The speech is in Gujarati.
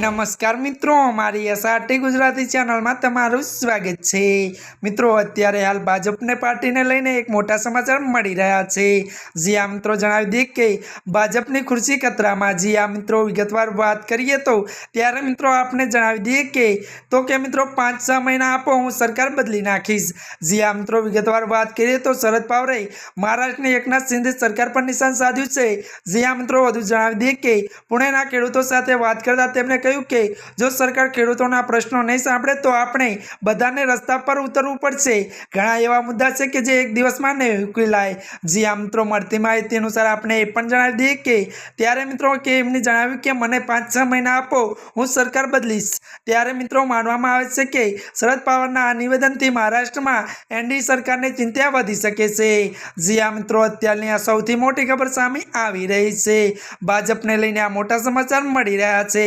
નમસ્કાર મિત્રો, મારી એસઆરટી ગુજરાતી ચેનલમાં તમારું સ્વાગત છે. મિત્રો, અત્યારે હાલ ભાજપને પાર્ટીને લઈને એક મોટા સમાચાર મળી રહ્યા છે. જ્યાં મિત્રો જણાવી દઈએ કે ભાજપની ખુરશી કતરામાં. જી આ મિત્રો વિગતવાર વાત કરીએ તો ત્યારે મિત્રો આપને જણાવી દઈએ કે, તો કે મિત્રો પાંચ છ મહિના આપો હું સરકાર બદલી નાખીશ. જ્યાં મિત્રો વિગતવાર વાત કરીએ તો શરદ પવારે મહારાષ્ટ્રની એકનાથ શિંદે સરકાર પર નિશાન સાધ્યું છે. જ્યાં મિત્રો વધુ જણાવી દઈએ કે પુણેના ખેડૂતો સાથે વાત કરતા તેમણે કહ્યું કે જો સરકાર ખેડૂતોના પ્રશ્નો નહીં સાંભળે તો આપણે બધાને રસ્તા પર ઉતરવું પડશે. ઘણા એવા મુદ્દા છે કે જે એક દિવસમાં નહીં ઉકેલાય. જી મિત્રો, મળતી માહિતી અનુસાર આપણે એ પણ જણાવી દઈએ કે ત્યારે મિત્રો કે એમને જણાવ્યું કે મને પાંચ છ મહિના આપો, હું સરકાર બદલીશ. ત્યારે મિત્રો માનવામાં આવે છે કે શરદ પવારના આ નિવેદનથી મહારાષ્ટ્રમાં એનડી સરકારને ચિંતા વધી શકે છે. જી મિત્રો, અત્યારની આ સૌથી મોટી ખબર સામે આવી રહી છે. ભાજપને લઈને આ મોટા સમાચાર મળી રહ્યા છે.